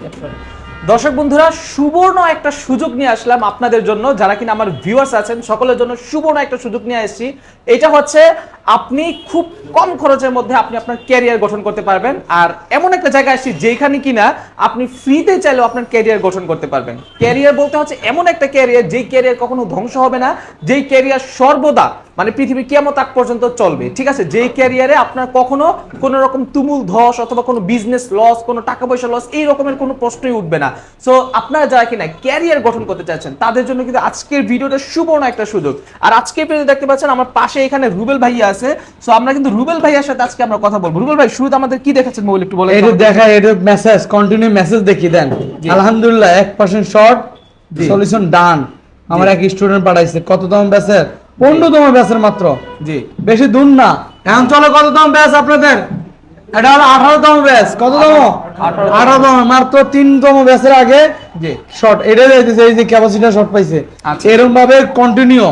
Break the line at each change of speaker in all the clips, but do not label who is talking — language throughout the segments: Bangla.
Yeah. দর্শক বন্ধুরা, সুবর্ণ একটা সুযোগ নিয়ে আসলাম আপনাদের জন্য। যারা কিনা আমার ভিউয়ার্স আছেন, সকলের জন্য সুবর্ণ একটা সুযোগ নিয়ে এসেছি। এটা হচ্ছে, আপনি খুব কম খরচের মধ্যে আপনি আপনার ক্যারিয়ার গঠন করতে পারবেন। আর এমন একটা জায়গায় আসছি যেখানে কিনা আপনি ফ্রিতে চাইলেও আপনার ক্যারিয়ার গঠন করতে পারবেন। ক্যারিয়ার বলতে হচ্ছে এমন একটা ক্যারিয়ার যেই ক্যারিয়ার কখনো ধ্বংস হবে না, যেই ক্যারিয়ার সর্বদা মানে পৃথিবী কেমন তাক পর্যন্ত চলবে, ঠিক আছে? যেই ক্যারিয়ারে আপনার কখনো কোনো রকম তুমুল ধস অথবা কোনো বিজনেস লস কোনো টাকা পয়সা লস এই রকমের কোনো প্রশ্নই উঠবে না। সো আপনারা যারা কিনা ক্যারিয়ার গঠন করতে চাচ্ছেন তাদের জন্য কিন্তু আজকের ভিডিওটা সুবর্ণ একটা সুযোগ। আর আজকের ভিডিও দেখতে পাচ্ছেন আমার পাশে এখানে রুবেল ভাইয়া আছে। সো আমরা কিন্তু রুবেল ভাইয়ার সাথে আজকে আমরা কথা বলব। রুবেল ভাই শুরুতে আমাদের কি দেখাচ্ছেন মোবাইল একটু বলেন
এটা। দেখা এটা মেসেজ কন্টিনিউ মেসেজ দেখি দেন। আলহামদুলিল্লাহ এক পার্সেন্ট শর্ট সলিউশন ডান আমার এক স্টুডেন্ট পাঠাইছে কততম ব্যাসের পনেরোতম ব্যাসের মাত্র।
জি।
বেশি দূর না। এখন চলো কততম ব্যাস আপনাদের? এটা হলো আঠারোতম ব্যাস কততম?
আঠারোতম।
আঠারোতম। মাত্র তিনতম ব্যাসের আগে শর্ট এটা যাইতেছে এই যে ক্যাপাসিটি শর্ট পাইছে। এরকম ভাবে কন্টিনিউ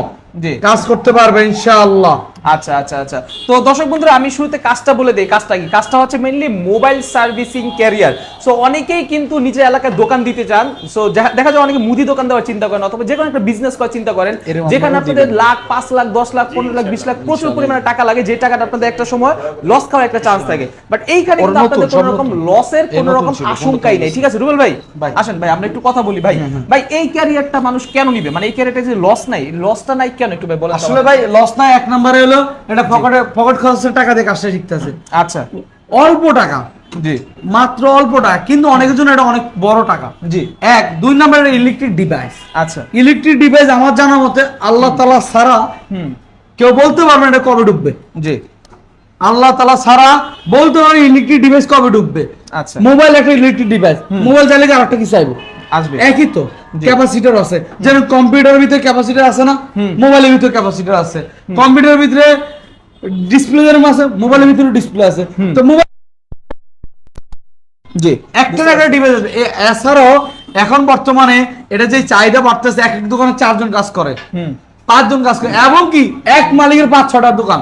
কাজ করতে পারবে ইনশাআল্লাহ।
আচ্ছা আচ্ছা আচ্ছা। তো দর্শক বন্ধুরা আমি শুরুতে কাজটা বলে দিই। কাজটা কি? কাজটা হচ্ছে mainly mobile servicing career so অনেকেই কিন্তু নিজের এলাকায় দোকান দিতে চান। সো দেখা যায় অনেকে মুদি দোকান দেওয়ার চিন্তা করেন অথবা যে কোনো একটা বিজনেস করার চিন্তা করেন। যেখানে আপনাদের লাখ পাঁচ লাখ দশ লাখ পনেরো লাখ বিশ লাখ প্রচুর পরিমাণে টাকা লাগে। যে টাকাটা আপনাদের একটা সময় লস খাওয়ার একটা চান্স থাকে। বাট এইখানে কিন্তু আপনাদের কোনো রকম লসের কোনো রকম আশঙ্কাই নেই। ঠিক আছে রুবেল ভাই?
ভাই।
আসেন ভাই আমরা একটু কথা বলি ভাই। ভাই এই ক্যারিয়ারটা মানুষ কেন নিবে? মানে এই ক্যারিয়ারটা যে লস নাই লসটা নাই কেন? একটু ভাই বলেন
আসলে ভাই লস নাই এক নম্বরে হলো এটা পকেটে পকেট খরচের টাকা দিয়ে কাজটা শিখতেছে।
আচ্ছা।
অল্প টাকা।
জি।
মাত্র অল্প টাকা কিন্তু অনেকের জন্য এটা অনেক বড় টাকা।
জি।
এক দুই নম্বরের ইলেকট্রিক ডিভাইস
আচ্ছা।
ইলেকট্রিক ডিভাইস আমার জানা মতে আল্লাহ তালা ছাড়া
হুম।
কেউ বলতে পারবে এটা কবে ঢুকবে
জি।
আল্লাহ তালা ছাড়া বলতে পারবে ইলেকট্রিক ডিভাইস কবে ঢুকবে
আচ্ছা।
মোবাইল একটা ইলেকট্রিক ডিভাইস মোবাইল চাইলে কি আরেকটা কি চাইব?
আসবে।
একই তো। ক্যাপাসিটর আছে। যেমন কম্পিউটারের ভিতরে ক্যাপাসিটর আছে না মোবাইলের ভিতরে ক্যাপাসিটর আছে। কম্পিউটারের ভিতরে ডিসপ্লে যেরকম আছে মোবাইলের ভিতরে ডিসপ্লে আছে। তো মোবাইল
জি
একটা একটা ডিভাইস আছে। এছাড়াও এখন বর্তমানে এটা যে চাহিদা বাড়তেছে এক এক দোকানে চারজন কাজ করে। পাঁচজন কাজ করে। এবং কি এক মালিকের পাঁচ ছটা দোকান।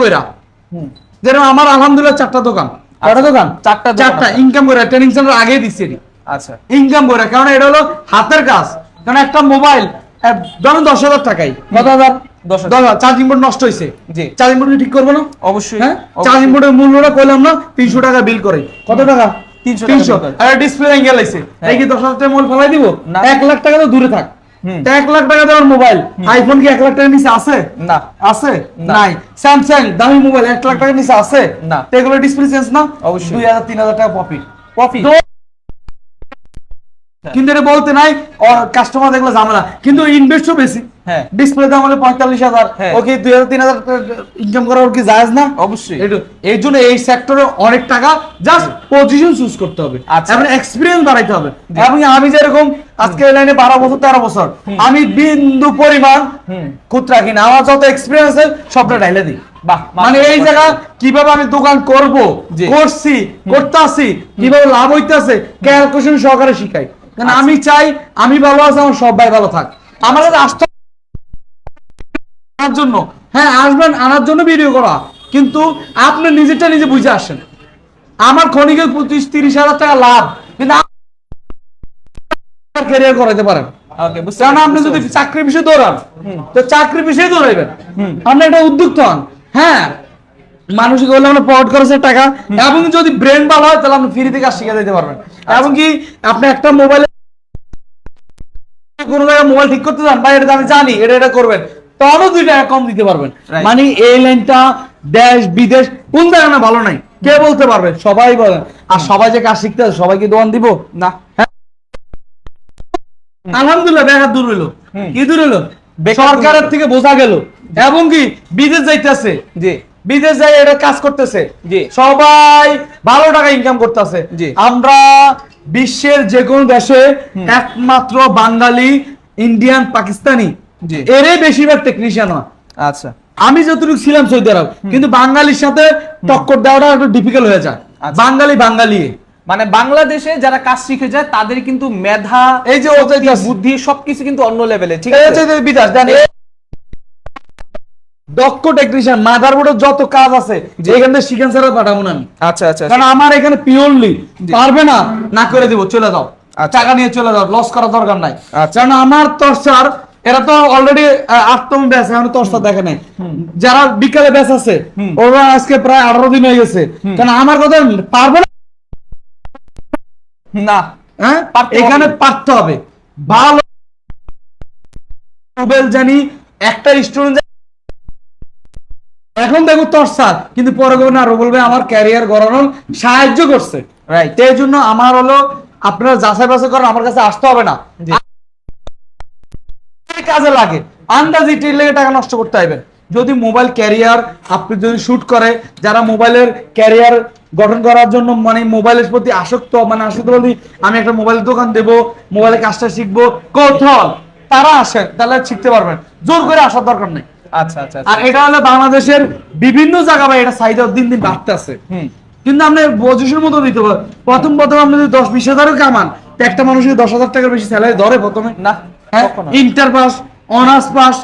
কইরা। যেরকম আমার আলহামদুলিল্লাহ চারটা দোকান। কটা দোকান?
চারটা
চারটা। ইনকাম করে ট্রেনিং সেন্টার আগে দিচ্ছে
আচ্ছা।
ইনকাম করে কারণ এটা হলো হাতের কাজ। কারণ একটা মোবাইল ধরেন দশ হাজার টাকাই কত হাজার?
দশ হাজার।
দশ হাজার। চার্জিং বোর্ড নষ্ট হয়েছে চার্জিং বোর্ড ঠিক করব না?
অবশ্যই
হ্যাঁ?
অবশ্যই।
চার্জিং বোর্ডের মূল্যটা কইলাম না তিনশো টাকা বিল করে। কত টাকা?
300 টাকা
তিনশো। আর ডিসপ্লে অ্যাঙ্গেল আছে।
হ্যাঁ।
এই কি দশ হাজার টাকা মোবাইল ফেলাই দিব। এক লাখ টাকা তো দূরে থাক। এক লাখ টাকা দেওয়ার মোবাইল। আইফোন কি এক লাখ টাকার নিচে আছে?
না।
আছে? নাই। স্যামসাং দামি মোবাইল এক লাখ টাকার নিচে আছে?
না।
এগুলো ডিসপ্লে চেঞ্জ না
অবশ্যই।
দুই হাজার তিন হাজার টাকা প্রফিট
কফি
কিন্তু এটা বলতে নাই কাস্টমার দেখলে ঝামেলা। কিন্তু ইনভেস্টও বেশি।
হ্যাঁ।
ডিসপ্লে দাম হলে পঁয়তাল্লিশ হাজার।
হ্যাঁ।
ওকে দুই হাজার তিন হাজার ইনকাম করা ওর কি জায়েজ না?
অবশ্যই।
এই জন্য এই সেক্টরে অনেক টাকা জাস্ট পজিশন চুজ করতে হবে।
আচ্ছা।
এক্সপিরিয়েন্স বাড়াইতে হবে। এবং আমি যেরকম আজকে এই লাইনে বারো বছর তেরো বছর আমি বিন্দু পরিমাণ খুদ রাখি না আমার যত এক্সপিরিয়েন্স আছে সবটা ঢাইলে দিই। মানে এই জায়গা কীভাবে আমি দোকান করব। করছি করতেছি কীভাবে লাভ হইতাছে ক্যালকুলেশন সহকারে শিখাই। কারণ
আচ্ছা।
আমি চাই আমি ভালো আছি আমার সব ভাই ভালো থাক। আমার কাছে আসতে আনার জন্য। হ্যাঁ আসবেন আনার জন্য ভিডিও করা। কিন্তু আপনি নিজেরটা নিজে বুঝে আসেন। আমার ক্ষণিকের পঁচিশ তিরিশ হাজার টাকা লাভ কিন্তু ক্যারিয়ার করাইতে পারেন। কারণ আপনি যদি। চাকরি বিষয়ে দৌড়ান তো চাকরি বিষয়ে দৌড়াইবেন। আপনি একটা উদ্যোক্তা হন। হ্যাঁ মানুষকে বললে আমরা পকেট খরচের টাকা এবং যদি ব্রেন ভালো হয় তাহলে আপনি ফ্রি থেকে কাজ শিখে দিতে পারবেন।
আচ্ছা।
এবং কি আপনি একটা মোবাইলে কোনো জায়গায় মোবাইল ঠিক করতে চান ভাই এটা আমি জানি এটা এটা করবেন তাহলেও দুই টাকা কম দিতে পারবেন। মানে এই লাইনটা দেশ বিদেশ কোন জায়গা না ভালো নাই। কে বলতে পারবে? সবাই বলেন আর সবাই যে কাজ শিখতে আছে সবাইকে দোয়ান দিব?
না।
আলহামদুলিল্লাহ বেকার দূর হইল। কি দূর হইল? সরকারের থেকে বোঝা গেল। এবং কি বিদেশ যাইতেছে।
জি।
বিদেশ যাই এটা কাজ করতেছে। সবাই ভালো টাকা ইনকাম করতেছে। আমরা বিশ্বের যে কোনো দেশে একমাত্র বাঙালি ইন্ডিয়ান পাকিস্তানি। এরে বেশিরভাগ টেকনিশিয়ান হয়।
আচ্ছা।
আমি যতটুকু ছিলাম সৌদি আরব কিন্তু বাঙালির সাথে টক্কর দেওয়াটা একটু ডিফিকাল্ট হয়ে যায়।
আচ্ছা।
বাঙালি বাঙালি।
মানে বাংলাদেশে যারা কাজ শিখে যায় তাদের কিন্তু মেধা
এই যে
বুদ্ধি সবকিছু কিন্তু অন্য লেভেলে ঠিক আছে?
দেন দক্ষ টেকনিশিয়ান যত কাজ আছে এখান থেকে শিখেন ছাড়া পাঠাবো না আমি।
আচ্ছা আচ্ছা
কারণ আমার এখানে পিওরলি পারবে না না করে দিব চলে যাও।
আচ্ছা।
টাকা নিয়ে চলে যাও লস করার দরকার নাই।
আচ্ছা।
কারণ আমার তরসার এরা তো অলরেডি আটতম ব্যাচ এখন দেখে নাই। যারা বিকালে ব্যাচ আছে। ওরা আজকে প্রায় আঠারো দিন হয়ে গেছে। কারণ আমার কথা পারবে না?
না।
হ্যাঁ? এখানে পারতে হবে। ভালো। জানি একটা স্টুডেন্ট এখন দেখো তোর স্যার কিন্তু পরে বলবে না রুবেল ভাই আমার ক্যারিয়ার গড়ানোর সাহায্য করছে।
রাইট
এই জন্য আমার হলো আপনারা যাচাই বাছাই করেন আমার কাছে আসতে হবে না। কাজে লাগে আন্দাজি লেগে টাকা নষ্ট করতে হইবেন যদি মোবাইল ক্যারিয়ার আপনি যদি শুট করে যারা মোবাইলের ক্যারিয়ার গঠন করার জন্য মানে মোবাইলের প্রতি আসক্ত মানে আসক্ত বলি আমি একটা মোবাইল দোকান দেব মোবাইলের কাজটা শিখব কৌথল তারা আসেন তাহলে শিখতে পারবেন। জোর করে আসার দরকার নেই।
আচ্ছা আচ্ছা
আর এটা হলো বাংলাদেশের বিভিন্ন জায়গা ভাই এটা চাহিদা দিন দিন বাড়তেছে। কিন্তু আপনি মতো দিতে পারেন প্রথম প্রথম আপনি যদি দশ বিশ হাজারও কামান একটা মানুষের দশ হাজার টাকার বেশি স্যালারি ধরে প্রথমে।
না।
Inter pass honours pass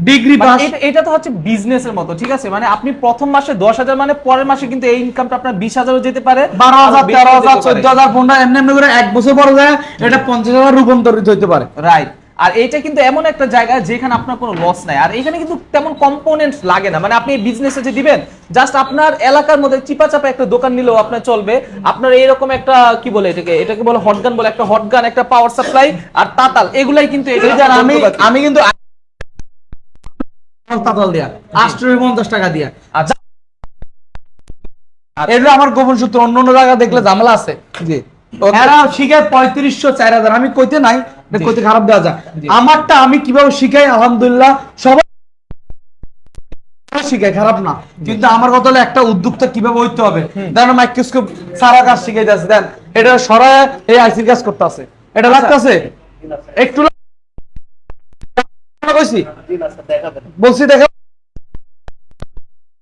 degree pass
এটা- তো হচ্ছে বিজনেসের মতো ঠিক আছে? মানে আপনি প্রথম মাসে দশ হাজার মানে পরের মাসে কিন্তু এই ইনকামটা আপনার বিশ হাজারও যেতে পারে
বারো হাজার তেরো হাজার চোদ্দ হাজার পনেরো এমনি এমনি করে এক বছর পরে যায় এটা পঞ্চাশ হাজার রূপান্তরিত হইতে পারে।
রাইট আর এটা কিন্তু এমন একটা জায়গা যেখানে আপনার কোনো লস নাই। আর এখানে কিন্তু তেমন কম্পোনেন্ট লাগে না। মানে আপনি বিজনেসে যে দিবেন জাস্ট আপনার এলাকার মধ্যে চিপা চাপা একটা দোকান নিলেও আপনার চলবে। আপনার এরকম একটা কি বলে এটাকে? এটাকে বলে হটগান বলে একটা হটগান একটা পাওয়ার সাপ্লাই আর তাতাল। এগুলাই কিন্তু
আমি আমি কিন্তু তাতাল দিয়া। আটশো পঞ্চাশ টাকা দিয়া।
আচ্ছা।
এটা আমার গোপন সূত্র। অন্য অন্য জায়গা দেখলে ঝামেলা আছে।
জি।
এরা শিখায় পঁয়ত্রিশশো চার হাজার। আমি কইতে নাই কইতে খারাপ দেওয়া যায়। আমারটা আমি কীভাবে শিখাই আলহামদুলিল্লাহ সবাই শিখাই খারাপ না। কিন্তু আমার কথা হলো একটা উদ্যোক্তা কীভাবে হইতে হবে? দেন মাইক্রোস্কোপ সারা কাজ শিখাইতেছে দেন এটা সরায় এই আইসির কাজ করতেছে এটা লাগতেছে? একটু কইছি? বলছি দেখা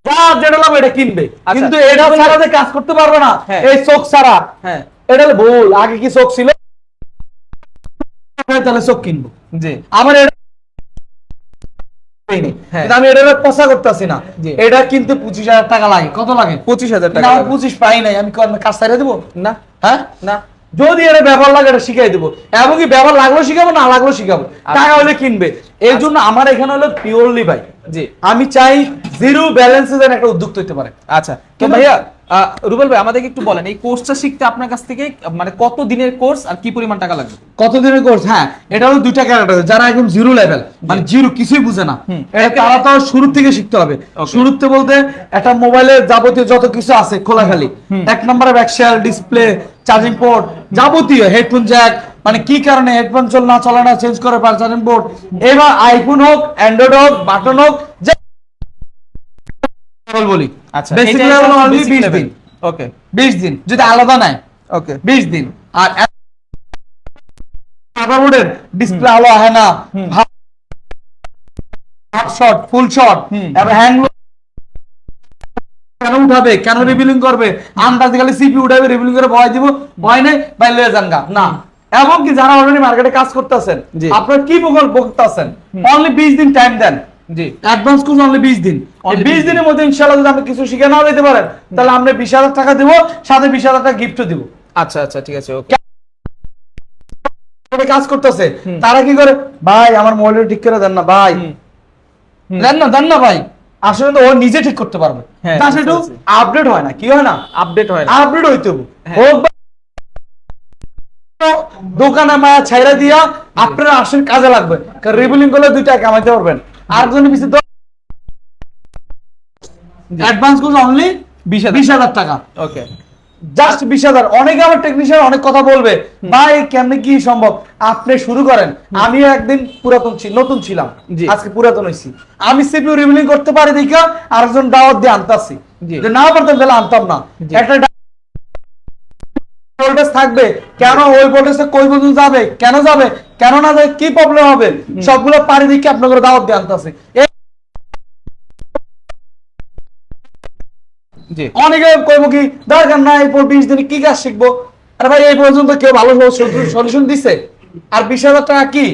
যা যেটা লাগবে এটা কিনবে।
আচ্ছা।
কিন্তু এটা ছাড়া যে কাজ করতে পারবে না
হ্যাঁ।
এই চোখ ছাড়া।
হ্যাঁ।
এটা ভুল। আগে কি চোখ ছিল? তাহলে চোখ কিনবো।
জি।
আমার এটা।
হ্যাঁ।
আমি এটা পচা করতেছি না। এটা কিন্তু পঁচিশ হাজার টাকা লাগে। কত লাগে?
পঁচিশ হাজার টাকা
পঁচিশ পাই নাই। আমি কাজ ছাড়িয়ে দেবো?
না।
হ্যাঁ?
না।
যদি এটা ব্যবহার লাগে এটা শিখাই দেবো। এমনকি ব্যবহার লাগল শিখাবো না লাগল শিখাবো। টাকা হলে কিনবে। এই জন্য আমার এখানে হলো পিওরলি ভাই।
জি।
আমি চাই জিরো ব্যালেন্সে যেন একটা উদ্যোগ হইতে পারে।
আচ্ছা।
কিন্তু-
ভাইয়া রুবেল ভাই আমাদেরকে একটু বলেন এই কোর্সটা শিখতে আপনার কাছ থেকে মানে কত দিনের কোর্স আর কি পরিমাণ টাকা লাগবে?
কত দিনের কোর্স হ্যাঁ এটা হলো দুইটা ক্যারেক্টার যারা একদম জিরো লেভেল মানে জিরো কিছুই বুঝে না। এটা তারা তো শুরু থেকে শিখতে হবে। শুরুতে বলতে একটা মোবাইলের যাবতীয় যত কিছু আছে খোলাখালি। এক নম্বরে back shell display charging port যাবতীয় হেডফোন জ্যাক মানে কি কারণে হেডফোন চল না চলে না চেঞ্জ করে পার চার্জিং পোর্ট এবার আইফোন হোক অ্যান্ড্রয়েড হোক বাটন হোক বলি।
আচ্ছা
বেসিক লেভেল অনলি 20 দিন।
ওকে।
20 দিন যদি আলাদা নেয়
ওকে।
বিশ দিন। আর মাদারবোর্ডের ডিসপ্লে আলো হয় না। Half short full short. Hang কেন উঠাবে? কেন রিভিলিং করবে? আন্দাজ খালি সিপি উঠাবে রিভিলিং করে ভয় দিব ভয় নেই ভাই লয়ে যান না। এবং কি যারা অলরেডি মার্কেটে কাজ করতেছেন। আপনারা কি প্রকল্প করতেছেন? অনলি বিশ দিন টাইম দেন।
জি।
অ্যাডভান্স কোর্স অনলি বিশ দিন। বিশ
20
দিনের মধ্যে যদি আপনি কিছু শিখে নাও পারেন তাহলে আমরা বিশ হাজার টাকা দিব সাথে বিশ হাজার টাকা গিফটও দিব।
আচ্ছা আচ্ছা ঠিক আছে ওকে।
কাজ করতেছে? তারা কি করে? ভাই আমার মোবাইলটা ঠিক করে দেন না ভাই। দেন না দেন না ভাই। আসলে তো ও নিজে ঠিক করতে পারবে।
হ্যাঁ,
তার আপডেট হয় না কি হয় না?
আপডেট হয় না।
আপডেট হইতে হবে।
হ্যাঁ।
দোকানে মায়া ছাইরা দিয়া আপনারা আসেন কাজে লাগবে। কারণ করলে দুইটা কামাইতে পারবেন। আর পিছিয়ে অ্যাডভান্স অনলি
বিশ হাজার।
বিশ হাজার টাকা।
ওকে
জাস্ট বিশ হাজার। অনেকে আমার টেকনিশিয়ান অনেক কথা বলবে ভাই কেমনে কি সম্ভব? আপনি শুরু করেন। আমিও একদিন পুরাতন নতুন ছিলাম। আজকে পুরাতন হয়েছি আমি সিপিউ রিভিলিং করতে পারি দেখা আরেকজন দাওয়াত দিয়ে আনতাছি। যে না পারতাম তাহলে আনতাম না। একটা থাকবে? কেন ওই ভোল্টেজটা কই পর্যন্ত যাবে? কেন যাবে? কেন না যাবে? কি প্রবলেম হবে? সবগুলো পারি দেখে আপনাকে দাওয়াত দিয়ে আনতাছি। অনেকে কইব কি দরকার নাই এরপর বিশ দিনে কি কাজ শিখব? আরে ভাই এই পর্যন্ত কেউ ভালো সলিউশন দিছে? আর বিশ হাজার টাকা কি?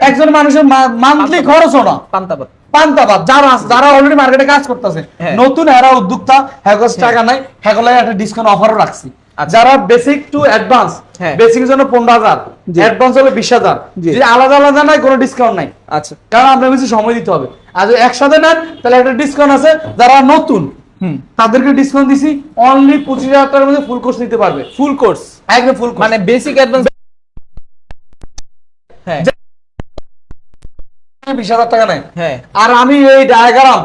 একজন মানুষের মান্থলি খরচও না।
পান্তাবাদ
পান্তাবাদ যারা যারা অলরেডি মার্কেটে কাজ করতেছে।
হ্যাঁ।
নতুন এরা উদ্যোক্তা হ্যাগস টাকা নাই। হ্যাগলে একটা ডিসকাউন্ট অফারও রাখছি। যারা বেসিক টু অ্যাডভান্স
হ্যাঁ।
বেসিক জন্য পনেরো হাজার। অ্যাডভান্স হলো বিশ হাজার। যদি আলাদা আলাদা নাই কোনো ডিসকাউন্ট নাই।
আচ্ছা।
কারণ আপনার বেশি সময় দিতে হবে। আর যদি একসাথে নেন তাহলে একটা ডিসকাউন্ট আছে। যারা নতুন তাদেরকে ডিসকাউন্ট দিছি অনলি পঁচিশ হাজার টাকার মধ্যে ফুল কোর্স নিতে পারবে।
ফুল কোর্স
একদম ফুল
মানে বেসিক অ্যাডভান্স হ্যাঁ।
বিশ হাজার টাকা নেয়।
হ্যাঁ।
আর আমি এই ডায়াগ্রাম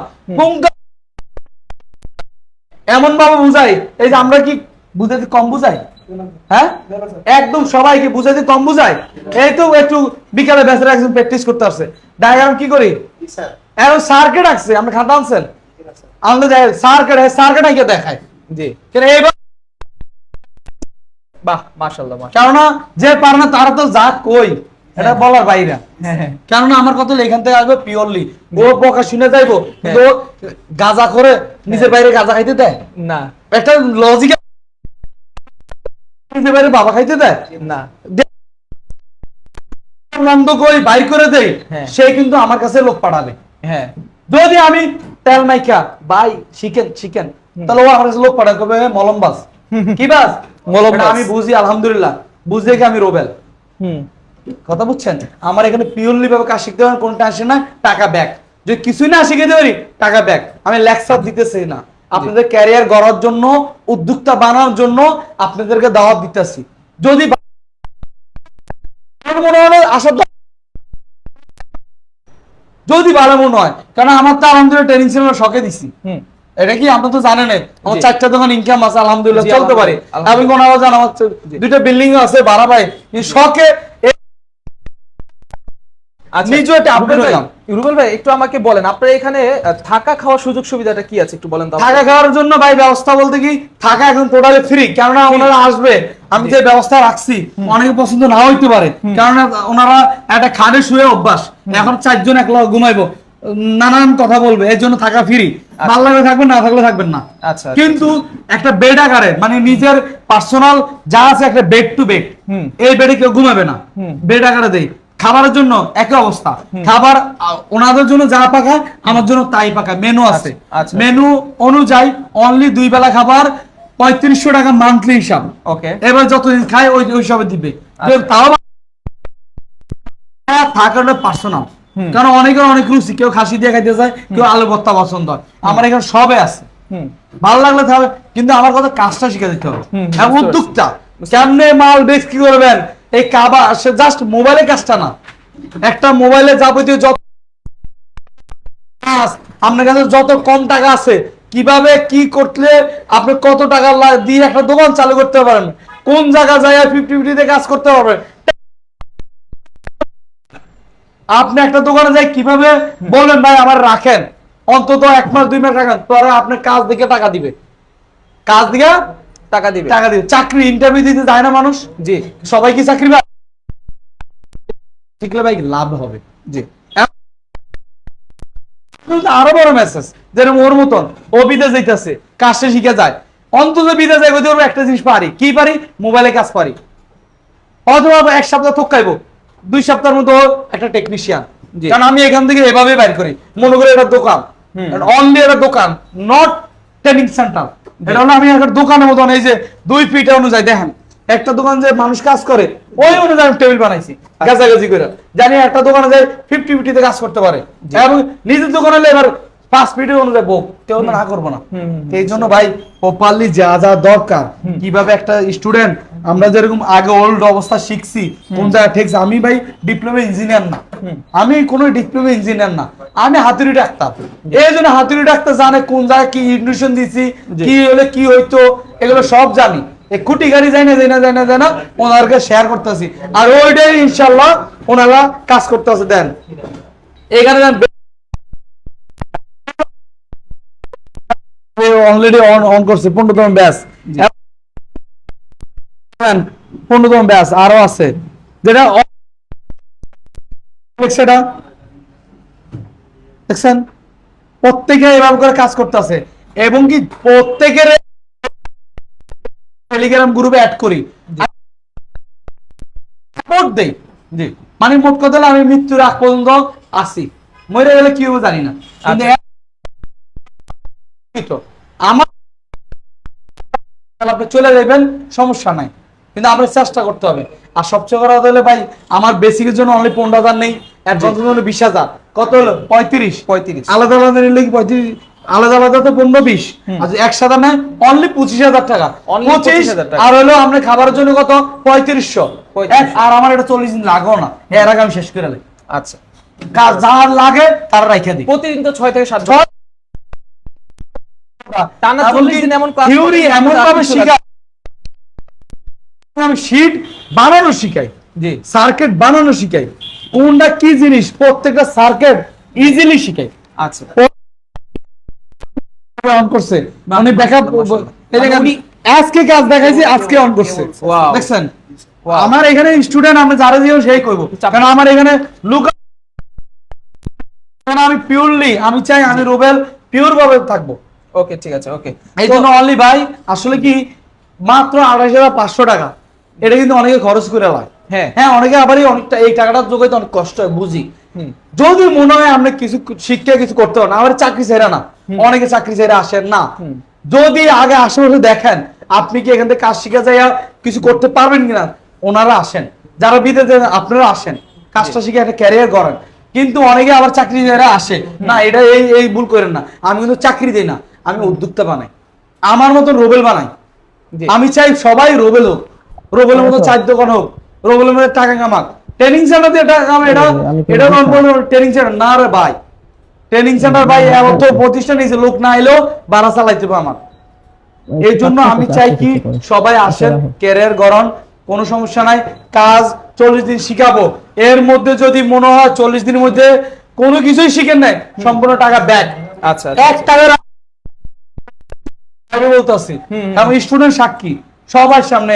এমন ভাবে বুঝাই এই যে আমরা কি বুঝাতে কম বুঝাই হ্যাঁ? একদম সবাইকে বুঝাতে কম বুঝাই এই তো একটু বিকালে বেসে একজন প্র্যাকটিস করতে আসছে। ডায়াগ্রাম কি করি? এখন স্যারকে ডাকছে। আমরা খাতা আনছেন? আমাদের স্যারকে স্যারকে ডাকে দেখায়
জি।
কেন এইবার
বাহ মাশাআল্লাহ মাশাআল্লাহ।
কেননা যে পারে না তারা তো কই এটা
হ্যাঁ।
বলার বাইরে।
হ্যাঁ হ্যাঁ।
কেননা আমার কথা এখান থেকে আসবে পিওরলি ও বকা শুনে যাইবো কিন্তু গাজা করে নিজের বাইরে গাজা খাইতে দেয়?
না।
একটা লজিক বাইরে বাবা খাইতে দেয়?
না।
আনন্দ কই বাইর করে দেই
হ্যাঁ।
সে কিন্তু আমার কাছে লোক পাঠাবে।
হ্যাঁ।
যদি আমি তেল মাইকা বাই শিখেন শিখেন তাহলে ও আমার কাছে লোক পাঠাবে কবে? মলম বাস কি বাস
মলম
আমি বুঝি আলহামদুলিল্লাহ। বুঝে কি আমি রোবেল।
হুম।
কথা বুঝছেন? আমার এখানে পিওরলি ভাবে কাজ শিখতে পারেন কোনটা আসে না? টাকা ব্যাক যদি কিছুই না শিখে দিতে পারি টাকা ব্যাক আমি লেকচার দিতেছি না। আপনাদের ক্যারিয়ার গড়ার জন্য উদ্যোক্তা বানানোর জন্য আপনাদেরকে দাওয়াত দিতেছি। যদি মনে আসার যদি ভালো মনে হয় কারণ আমার তো আলহামদুলিল্লাহ ট্রেনিং ছিল শখে দিছি। এটা কি আপনি তো জানেন আমার। চারটা দোকান ইনকাম আছে আলহামদুলিল্লাহ চলতে পারে। এবং ওনারাও জান আমার দুইটা বিল্ডিং আছে ভাড়া পাই শখে
আচ্ছা
নিজেও একটা
রুবেল
upgrade
ভাই,
হলাম।
রুবেল ভাই একটু আমাকে বলেন আপনার এখানে থাকা খাওয়ার সুযোগ সুবিধাটা কি আছে একটু বলেন
থাকা খাওয়ার জন্য ভাই ব্যবস্থা বলতে কি থাকা এখন টোটালি ফ্রি কেননা ওনারা আসবে আমি যে ব্যবস্থা রাখছি অনেকে পছন্দ না হইতে পারে কেননা ওনারা একটা খাটে শুয়ে অভ্যাস এখন চারজন এক লগে ঘুমাইবো নানান কথা বলবে এর জন্য থাকা ফ্রি ভালো লাগলে থাকবেন না থাকলে থাকবেন না।
আচ্ছা, আচ্ছা।
কিন্তু একটা বেড আকারে মানে নিজের পার্সোনাল যা আছে একটা বেড টু বেড। এই বেডে কেউ ঘুমাবে না। বেড আকারে দেই। খাবারের জন্য একই অবস্থা। খাবার ওনাদের জন্য যা পাকা আমার জন্য তাই পাকা। মেনু আছে।
আচ্ছা, আচ্ছা।
মেনু অনুযায়ী অনলি দুই বেলা খাবার পঁয়ত্রিশশো টাকা মান্থলি হিসাব।
ওকে
এবার যতদিন খায় ওই হিসাবে দিবে।
আচ্ছা।
তাও থাকাটা পার্সোনাল কারণ অনেকের অনেক রুচি কেউ খাসি দিয়ে খাইতে চায় কেউ আলু ভর্তা পছন্দ হয়। আমার এখানে সবে আছে। ভালো লাগলে তাহলে কিন্তু আমার কথা কাজটা শিখে দিতে হবে। হ্যাঁ, উদ্যোক্তা। কেমনে মাল বিক্রি করবেন? এই কাবা, সে জাস্ট মোবাইলে কাজটা না। একটা মোবাইলে যাবতীয় যত আপনার কাছে যত কম টাকা আছে, কীভাবে, কি করলে আপনি কত টাকা দিয়ে একটা দোকান চালু করতে পারেন? কোন জায়গা যায় ফিফটি ফিফটিতে কাজ করতে পারবেন আপনি একটা দোকানে যাই, কীভাবে? বলেন ভাই, আমার রাখেন। অন্তত এক মাস, দুই মাস রাখেন, পরে আপনি কাজ দিকে টাকা দিবে। কাজ দিকে
টাকা দিবে।
টাকা দিবে। চাকরি ইন্টারভিউ দিতে যায় না মানুষ?
জি।
সবাই কি চাকরি শিখলে ভাই লাভ হবে।
জি।
আরও বড় মেসেজ যেরকম ওর মতন ও বিদেশ যাইতেছে কাজটা শিখে যায়। অন্তত বিদেশ যাই একটা জিনিস পারি। কি পারি? মোবাইলে কাজ পারি। অথবা এক সপ্তাহ থকাইবো দুই সপ্তাহের মধ্যে একটা টেকনিশিয়ান। কারণ আমি এখান থেকে এভাবে বাইর করি। মনে করি এটা দোকান। অনলি একটা দোকান নট ট্রেনিং সেন্টার এটা হলো আমি একটা দোকানের মতন এই যে দুই ফিট অনুযায়ী দেখেন একটা দোকান যে মানুষ কাজ করে ওই অনুযায়ী আমি টেবিল বানাইছি। গাছাগাছি করে। জানি একটা দোকানে যায় ফিফটি ফিফটিতে কাজ করতে পারে। এবং নিজের দোকানে হলে এবার পাঁচ অনুযায়ী কেউ না করব না। এই জন্য ভাই প্রপারলি যা যা দরকার কীভাবে একটা স্টুডেন্ট আমরা যেরকম আগে ওল্ড অবস্থা শিখছি কোন জায়গায় ঠেকছে আমি ভাই ডিপ্লোমা ইঞ্জিনিয়ার না। আমি কোনো ডিপ্লোমা ইঞ্জিনিয়ার না। আমি হাতুড়ি ডাক্তার। এই জন্য হাতুড়ি ডাক্তার জানে কোন জায়গায় কি ইন্ডুশন দিছি কি হলে কি হইতো এগুলো সব জানি। এই খুঁটি গাড়ি যায় না যায় না যায় না যায় না ওনাদেরকে শেয়ার করতেছি। আর ওইটাই ইনশাল্লাহ ওনারা কাজ করতেছে দেন। এখানে দেন অলরেডি অন অন করছে পনেরোতম ব্যাচ পনেরোতম ব্যাচ আরও আছে। যেটা সেটা দেখছেন? প্রত্যেকে এভাবে করে কাজ করতেছে। এবং কি প্রত্যেকের টেলিগ্রাম গ্রুপে অ্যাড করি। সাপোর্ট দেই।
জি।
মানে মোট কথা হলো আমি মৃত্যুর আগ পর্যন্ত আসি মরে গেলে কি হবে জানি না।
আচ্ছা।
এক- আমার আপনি চলে যাবেন সমস্যা নাই। কিন্তু আমরা চেষ্টা করতে হবে। আর সবচেয়ে বড় কথা হলে ভাই আমার বেসিকের জন্য অনলি পনেরো হাজার নেই। অ্যাডভান্সের জন্য বিশ হাজার। কত হলো? পঁয়ত্রিশ।
পঁয়ত্রিশ।
আলাদা আলাদা নিলে কি পঁয়ত্রিশ? আলাদা আলাদা তো পনেরো বিশ। আর যদি একসাথে নেয় অনলি পঁচিশ হাজার টাকা। পঁচিশ
25,000 টাকা।
আর হলো আপনার খাবারের জন্য কত? পঁয়ত্রিশশো। আর আমার এটা চল্লিশ দিন লাগো না। এর আগে আমি শেষ করে
আচ্ছা।
কাজ যার লাগে তারা রাইখা দিই।
প্রতিদিন তো ছয় থেকে সাত টানা 40 দিন এমন করে
এমন ভাবে শিখাই আমি শীট বানানো শিখাই।
জি।
সার্কিট বানানো শিখাই। কোনটা কি জিনিস? প্রত্যেকটা সার্কিট ইজিলি শিখে
আচ্ছা।
অন করছে। উনি ব্যাকআপ। আজকে কাজ দেখাইছে আজকে অন করছে. দেখছেন? আমার এখানে স্টুডেন্ট আমরা যারা দিও সেই করব। কারণ আমার এখানে লুক আমি পিওরলি আমি চাই আমি রোবেল পিওর ভাবে থাকব।
ওকে ঠিক আছে ওকে
এই জন্য অনলি ভাই আসলে কি মাত্র আঠাশ হাজার পাঁচশো টাকা। এটা কিন্তু অনেকে খরচ করে লাগে
হ্যাঁ।
হ্যাঁ অনেকে আবার অনেকটা এই টাকাটা যোগাইতে অনেক কষ্ট হয় বুঝি? যদি মনে হয় আপনি কিছু শিক্ষা কিছু করতে পারেন আমার চাকরি ছেড়ে না। অনেকে চাকরি ছেড়ে আসেন না। যদি আগে আশেপাশে দেখেন আপনি কি এখান থেকে কাজ শিখে যাই কিছু করতে পারবেন কিনা? ওনারা আসেন। যারা বিদেশে আপনারা আসেন। কাজটা শিখে একটা ক্যারিয়ার করেন কিন্তু অনেকে আবার চাকরি ছেড়ে আসে। না এটা এই এই ভুল করেন না। আমি কিন্তু চাকরি দিই না। আমি উদ্যোক্তা বানাই। আমার মতো রোবেল বানাই। আমি চাই সবাই রোবেল হোক। রোবেলের মতো চার দোকান হোক। রোবেলের টাকা কামাক। ট্রেনিং সেন্টার দিয়ে টাকা কামাক এটা এটা ট্রেনিং সেন্টার না রে ভাই। ট্রেনিং সেন্টার ভাই এমন তো প্রতিষ্ঠান লোক না এলেও বাড়া চালাইতে হবে আমার এই জন্য আমি চাই কি সবাই আসেন ক্যারিয়ার গড়ন কোনো সমস্যা নাই। কাজ চল্লিশ দিন শিখাবো। এর মধ্যে যদি মনে হয় চল্লিশ দিনের মধ্যে কোনো কিছুই শিখেন নাই সম্পূর্ণ টাকা ব্যাক।
আচ্ছা
এক টাকার বলতেছি। আমি স্টুডেন্ট সাক্ষী সবার সামনে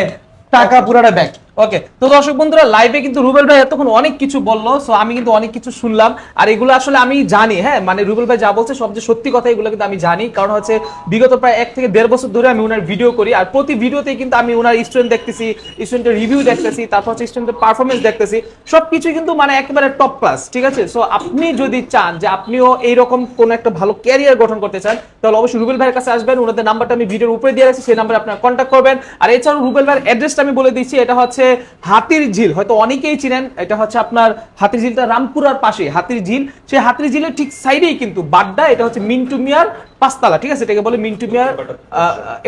টাকা পুরাটা ব্যাক
ওকে তো দর্শক বন্ধুরা লাইভে কিন্তু রুবেল ভাই এতক্ষণ অনেক কিছু বলল সো আমি কিন্তু অনেক কিছু শুনলাম। আর এগুলো আসলে আমি জানি হ্যাঁ মানে রুবেল ভাই যা বলছে, সবচেয়ে সত্যি কথা এগুলো কিন্তু আমি জানি। কারণ হচ্ছে, বিগত প্রায় এক থেকে দেড় বছর ধরে আমি ওনার ভিডিও করি, আর প্রতি ভিডিওতেই কিন্তু আমি ওনার স্টুডেন্ট দেখতেছি স্টুডেন্টের রিভিউ দেখতেছি, তারপর হচ্ছে স্টুডেন্টের পারফরমেন্স দেখতেছি। সব সবকিছু কিন্তু মানে একেবারে টপ ক্লাস ঠিক আছে? সো আপনি যদি চান যে আপনিও এইরকম কোনো একটা ভালো ক্যারিয়ার গঠন করতে চান, তাহলে অবশ্যই রুবেল ভাইয়ের কাছে আসবেন ওনাদের নাম্বারটা আমি ভিডিওর উপরে দিয়ে রাখছি, সেই নাম্বারে আপনারা কন্ট্যাক্ট করবেন। আর এছাড়াও রুবেল ভাইয়ের অ্যাড্রেসটা আমি বলে দিচ্ছি, এটা হচ্ছে হাতির ঝিল। হয়তো অনেকেই চিনেন এটা হচ্ছে আপনার হাতির ঝিলটা রামপুরার পাশে হাতির ঝিল। সেই হাতির ঝিলের ঠিক সাইডেই কিন্তু বাড্ডা এটা হচ্ছে মিন্টু মিয়ার পাঁচতলা ঠিক আছে? এটাকে বলে মিন্টু মিয়ার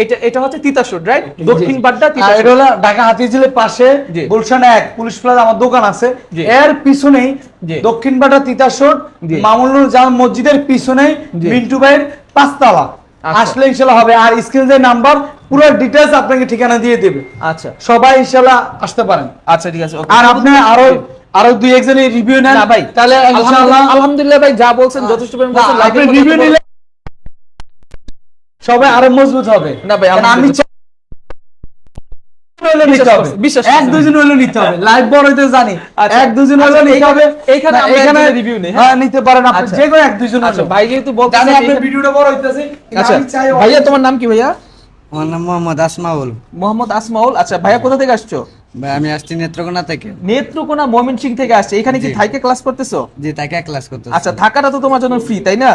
এটা এটা হচ্ছে তিতাসুর রাইট দক্ষিণ বাড্ডা
এটা হলো ঢাকা হাতিঝিলের পাশে
জি।
গুলশান এক পুলিশ প্লাজা আমার দোকান আছে। এর পিছনেই দক্ষিণ বাটা তিতাসর
জি।
মামুনুর জামান মসজিদের পিছনেই। মিন্টু ভাইয়ের পাঁচতলা। আসলে ইনশাল্লাহ হবে। আর স্ক্রিন যে নাম্বার পুরো ডিটেলস আপনাকে ঠিকানা দিয়ে দেবে।
আচ্ছা।
সবাই ইনশাল্লাহ আসতে পারেন।
আচ্ছা ঠিক আছে
আর আপনি আরও আরও দুই একজনের রিভিউ নেন।
না ভাই
তাহলে ইনশাআল্লাহ
আলহামদুলিল্লাহ ভাই যা বলছেন যথেষ্ট পরিমাণ বলছেন,
রিভিউ নিলে সবাই আরও মজবুত হবে।
না ভাই,
আমি
আলহামদুলিল্লাহ।
চাই- হইলে নিতে
বিশ্বাস
হবে।
করছি, বিশ্বাস
এক
করছি।
দুজন হইলে নিতে হবে। লাইভ বড় হইতে জানি।
আচ্ছা।
এক দুজন হইলে
আচ্ছা,
নিতে হবে।
এইখানে
এখানে
একজনের নেই, হ্যাঁ?
হ্যাঁ নিতে পারেন আপনি।
আচ্ছা।
যে কোনো এক দুজন
ভাই যেহেতু বলতেছেন
জানি আপনার ভিডিওটা বড় হইতেছে আমি
ভাইয়া তোমার নাম কি ভাইয়া?
আমার নাম মোহাম্মদ আসমাউল।
মোহাম্মদ আসমাউল। আচ্ছা ভাইয়া কোথা থেকে আসছো?
ভাই আমি আসছি নেত্রকোনা থেকে।
নেত্রকোনা ময়মনসিং থেকে আসছে। এখানে কি। থাইকে ক্লাস করতেছো?
জি তাকে ক্লাস করতে
আচ্ছা থাকাটা তো তোমার জন্য ফ্রি তাই না?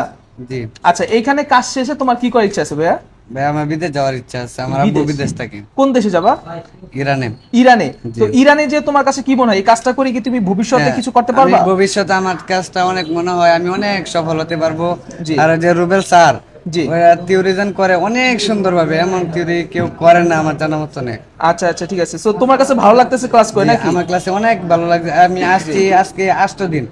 জি।
আচ্ছা এখানে কাজ শেষে তোমার কি করার ইচ্ছা আছে ভাইয়া?
ভাই আমার বিদেশ যাওয়ার ইচ্ছা আছে আমার আব্বু
বিদেশ?
থাকে।
কোন দেশে যাবা?
ইরানে।
ইরানে? তো ইরানে যে তোমার কাছে কি মনে হয়? এই কাজটা করে কি তুমি ভবিষ্যতে
হ্যাঁ,
কিছু করতে পারবা?
ভবিষ্যতে আমার কাজটা অনেক মনে হয় আমি অনেক সফল হতে পারব। আর যে রুবেল স্যার
জি।
থিওরিজন করে অনেক সুন্দরভাবে এমন থিওরি কেউ করে না আমার জানা মতো নেই।
আচ্ছা আচ্ছা ঠিক আছে। সো তোমার কাছে ভালো লাগতেছে ক্লাস করে নাকি?
আমার ক্লাসে অনেক ভালো লাগছে। আমি আসছি আজকে আষ্ট দিন।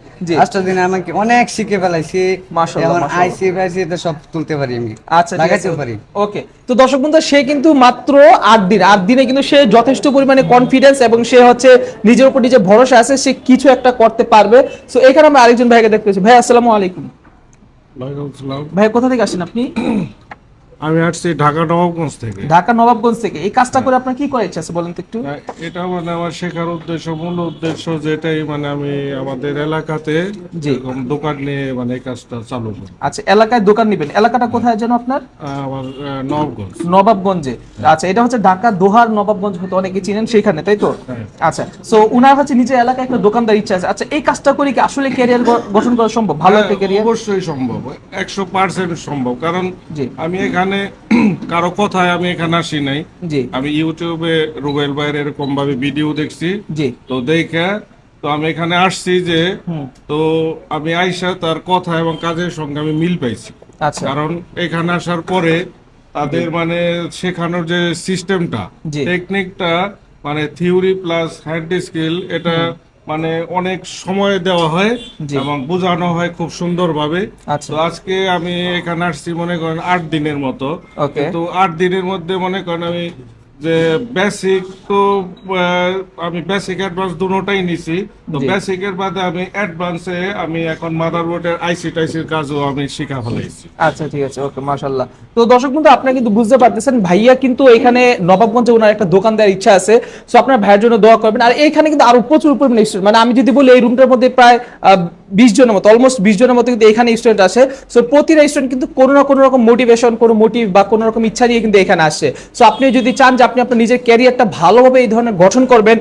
আষ্ট দিনে আমাকে অনেক শিখে ফেলাইছি।
মাশাআল্লাহ,
আইসি ফাইসি তো সব তুলতে পারি আমি।
আচ্ছা
পারি।
ওকে। তো দর্শক বন্ধু সে কিন্তু মাত্র আট দিন। আট দিনে কিন্তু সে যথেষ্ট পরিমাণে কনফিডেন্স এবং সে হচ্ছে নিজের উপর নিজে ভরসা আছে সে কিছু একটা করতে পারবে। সো এখানে আমরা আরেকজন ভাইকে দেখতে পাচ্ছি ভাই আসসালামু আলাইকুম। ভাই কোথা থেকে আসেন আপনি?
আমি আসছি ঢাকা নবাবগঞ্জ থেকে।
ঢাকা নবাবগঞ্জ থেকে। এই কাজটা করে আপনার কি করার ইচ্ছা আছে বলেন তো একটু?
এটা মানে আমার শেখার উদ্দেশ্য মূল উদ্দেশ্য যেটাই মানে আমি আমাদের এলাকাতে। এরকম দোকান নিয়ে মানে এই কাজটা চালু করি।
আচ্ছা এলাকায় দোকান নেবেন। এলাকাটা কোথায় যেন আপনার?
আমার নবাবগঞ্জ।
নবাবগঞ্জে। আচ্ছা এটা হচ্ছে ঢাকা দোহার নবাবগঞ্জ হয়তো অনেকে চিনেন সেখানে তাই তো? আচ্ছা সো উনার হচ্ছে নিজের এলাকায় একটা দোকানদার ইচ্ছা আছে। আচ্ছা এই কাজটা করে কি আসলে ক্যারিয়ার গঠন করা সম্ভব? ভালো একটা
হ্যাঁ,
ক্যারিয়ার
অবশ্যই সম্ভব। একশো পার্সেন্ট সম্ভব। কারণ
জি।
আমি এখানে কারও কথায় আমি এখানে আসি নাই। আমি ইউটিউবে রুবেল ভাইয়ের এরকম ভাবে ভিডিও দেখছি। তো দেখে তো আমি এখানে আসছি যে তো আমি আইসা তার কথা এবং কাজের সঙ্গে আমি মিল পাইছি।
আচ্ছা।
কারণ এখানে আসার পরে তাদের মানে শেখানোর যে সিস্টেমটা টেকনিকটা মানে থিওরি প্লাস হ্যান্ড স্কিল এটা মানে অনেক সময় দেওয়া হয় এবং বোঝানো হয় খুব সুন্দরভাবে।
আচ্ছা।
তো আজকে আমি এখানে আসছি মনে করেন আট দিনের মতো।
তো
কিন্তু আট দিনের মধ্যে মনে করেন আমি যে বেসিক তো আমি বেসিক অ্যাডভান্স দুটোটাই নিছি। তো
বেসিক
বেসিকের বাদে আমি অ্যাডভান্সে আমি এখন মাদারবোর্ডের আইসি টাইসির কাজও আমি শিখা ফেলাইছি।
আচ্ছা ঠিক আছে। ওকে মাশাল্লাহ তো দর্শক বন্ধু আপনারা কিন্তু বুঝতে পারতেছেন ভাইয়া কিন্তু এখানে নবাবগঞ্জে ওনার একটা দোকান দেওয়ার ইচ্ছা আছে। সো আপনার ভাইয়ের জন্য দোয়া করবেন। আর এখানে কিন্তু আরও প্রচুর পরিমাণে মানে আমি যদি বলি এই রুমটার মধ্যে প্রায় বিশ জনের মতো অলমোস্ট বিশ জনের মতো কিন্তু এখানে স্টুডেন্ট আছে সো প্রতিটা স্টুডেন্ট কিন্তু কোনো না কোনো রকম মোটিভেশন কোনো মোটিভ বা কোনো রকম ইচ্ছা নিয়ে কিন্তু এখানে আসছে সো আপনি যদি চান যে আপনি আপনার নিজের ক্যারিয়ারটা ভালোভাবে এই ধরনের গঠন করবেন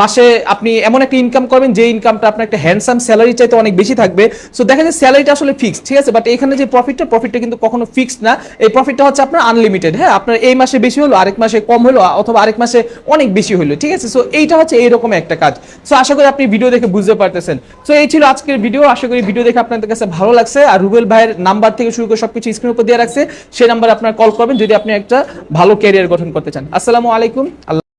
মাসে আপনি এমন একটা ইনকাম করবেন যে ইনকামটা আপনার একটা হ্যান্ডসাম স্যালারি চাইতে অনেক বেশি থাকবে। সো দেখা যায় স্যালারিটা আসলে ফিক্স ঠিক আছে? বাট এখানে যে প্রফিটটা প্রফিটটা কিন্তু কখনো ফিক্সড না। এই প্রফিটটা হচ্ছে আপনার আনলিমিটেড হ্যাঁ? আপনার এই মাসে বেশি হলো, আরেক মাসে কম হলো, অথবা আরেক মাসে অনেক বেশি হলো, ঠিক আছে? সো এইটা হচ্ছে এইরকম একটা কাজ। সো আশা করি আপনি ভিডিও দেখে বুঝতে পারতেছেন। সো এই ছিল আজকের ভিডিও, আশা করি ভিডিও দেখে আপনাদের কাছে ভালো লাগছে। আর রুবেল ভাইয়ের নাম্বার থেকে শুরু করে সবকিছু স্ক্রিনের উপর দিয়ে রাখছে, সেই নাম্বারে আপনার কল করবেন যদি আপনি একটা ভালো ক্যারিয়ার গঠন করতে চান। আসসালামু আলাইকুম। আল্লাহ